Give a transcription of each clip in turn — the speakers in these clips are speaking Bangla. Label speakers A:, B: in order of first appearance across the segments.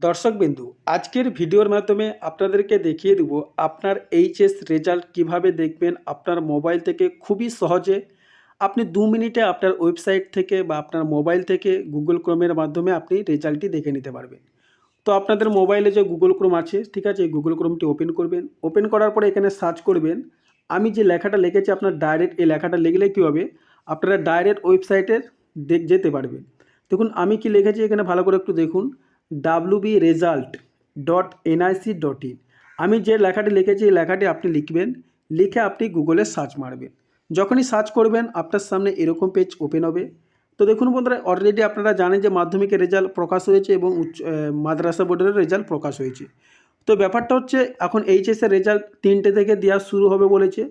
A: দর্শকবিন্দু আজকের ভিডিওর মাধ্যমে আপনাদেরকে দেখিয়ে দেব আপনার এইচএস রেজাল্ট কীভাবে দেখবেন আপনার মোবাইল থেকে খুবই সহজে। আপনি দু মিনিটে আপনার ওয়েবসাইট থেকে বা আপনার মোবাইল থেকে গুগল ক্রোমের মাধ্যমে আপনি রেজাল্টটি দেখে নিতে পারবেন। তো আপনাদের মোবাইলে যে গুগল ক্রোম আছে, ঠিক আছে, এই গুগল ক্রোমটি ওপেন করবেন। ওপেন করার পরে এখানে সার্চ করবেন, আমি যে লেখাটা লিখেছি আপনার ডাইরেক্ট, এই লেখাটা লিখলে কী হবে? আপনারা ডাইরেক্ট ওয়েবসাইটের দেখ, যেতে পারবেন। দেখুন, আমি কি লিখেছি এখানে ভালো করে একটু দেখুন। W B result dot NIC dot in আমি যে লেখাটি লিখেছি, এই লেখাটি আপনি লিখবেন, লিখে আপনি গুগলে সার্চ মারবেন। যখনই সার্চ করবেন, আপনার সামনে এরকম পেজ ওপেন হবে। তো দেখুন বন্ধুরা অলরেডি আপনারা জানেন যে মাধ্যমিকের রেজাল্ট প্রকাশ হয়েছে এবং উচ্চ মাদ্রাসা বোর্ডের রেজাল্ট প্রকাশ হয়েছে। তো ব্যাপারটা হচ্ছে, এখন এইচএসের রেজাল্ট তিনটে থেকে দেওয়া শুরু হবে বলেছে।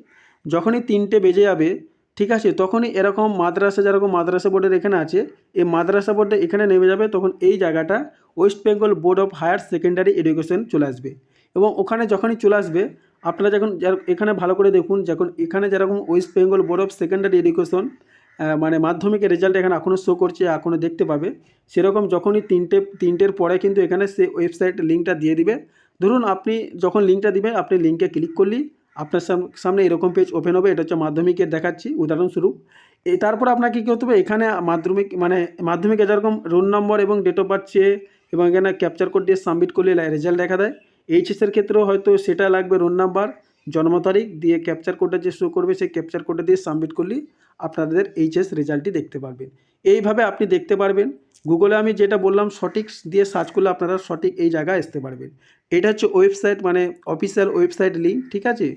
A: যখনই তিনটে বেজে যাবে ঠিক আছে, তখনই এরকম মাদ্রাসা যেরকম মাদ্রাসা বোর্ডের এখানে আছে, এই মাদ্রাসা বোর্ডে এখানে নেমে যাবে, তখন এই জায়গাটা West Bengal board of higher secondary education চলে আসবে। এবং ওখানে যখনই চলে আসবে, আপনারা যখন এখানে ভালো করে দেখুন, যখন এখানে যেরকম West Bengal board of secondary education মানে মাধ্যমিকের রেজাল্ট এখানে এখনও শো করছে এখনও দেখতে পাবে, সেরকম যখনই তিনটে, তিনটের পরে কিন্তু এখানে সে ওয়েবসাইট লিঙ্কটা দিয়ে দিবে। ধরুন আপনি যখন লিঙ্কটা দিবেন, আপনি লিঙ্কে ক্লিক করলেই আপনার সাম- সামনে এরকম পেজ ওপেন হবে, এটা হচ্ছে মাধ্যমিকের দেখাচ্ছি, উদাহরণস্বরূপ। এই তারপর আপনাকে কী করতে হবে? এখানে মাধ্যমিক মানে মাধ্যমিকে যেরকম রোল নম্বর এবং ডেট অফ বার্থ চেয়ে এবং এখানে ক্যাপচার কোড দিয়ে সাবমিট করলে রেজাল্ট দেখা দেয়। এইচএসের ক্ষেত্রেও হয়তো সেটা লাগবে রোল নাম্বার জন্ম তারিখ দিয়ে ক্যাপচার কোডটা যে শো করবে, সেই ক্যাপচার কোডটা দিয়ে সাবমিট করলেই আপনাদের এইচএস রেজাল্টটি দেখতে পারবেন। এইভাবে আপনি দেখতে পারবেন। গুগলে আমি যেটা বললাম, সঠিক দিয়ে সার্চ করলে আপনারা সঠিক এই জায়গায় আসতে পারবেন। এটা হচ্ছে ওয়েবসাইট মানে অফিসিয়াল ওয়েবসাইট লিঙ্ক ঠিক আছে?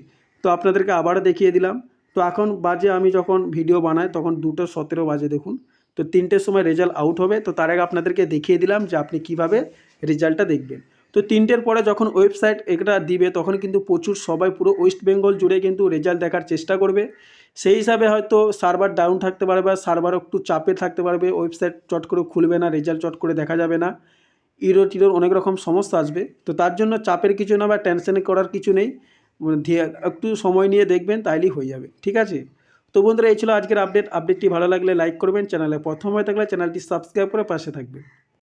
A: তো আপনাদেরকে আবারও দেখিয়ে দিলাম। তো এখন বাজে, আমি যখন ভিডিও বানাই, তখন দুটো সতেরো বাজে, দেখুন। তো তিনটের সময় রেজাল্ট আউট হবে। তো তার আগে আপনাদেরকে দেখিয়ে দিলাম যে আপনি কীভাবে রেজাল্টটা দেখবেন। তো তিনটের পরে যখন ওয়েবসাইট এটা দিবে, তখন কিন্তু প্রচুর সবাই পুরো ওয়েস্ট বেঙ্গল জুড়ে কিন্তু রেজাল্ট দেখার চেষ্টা করবে। সেই হিসাবে হয়তো সার্ভার ডাউন থাকতে পারবে বা সার্ভার একটু চাপে থাকতে পারবে ওয়েবসাইট চট করে খুলবে না রেজাল্ট চট করে দেখা যাবে না। ইরো টিরোর অনেক রকম সমস্যা আসবে। তো তার জন্য চাপের কিছু না বা টেনশনে করার কিছু নেই। মানে একটু সময় নিয়ে দেখবেন, তাইলেই হয়ে যাবে। ঠিক আছে? তো বন্ধুরা, এই ছিল আজকের আপডেট আপডেটটি ভালো লাগলে লাইক করবেন। চ্যানেলে প্রথম হয়ে থাকলে চ্যানেলটি সাবস্ক্রাইব করে পাশে থাকবেন।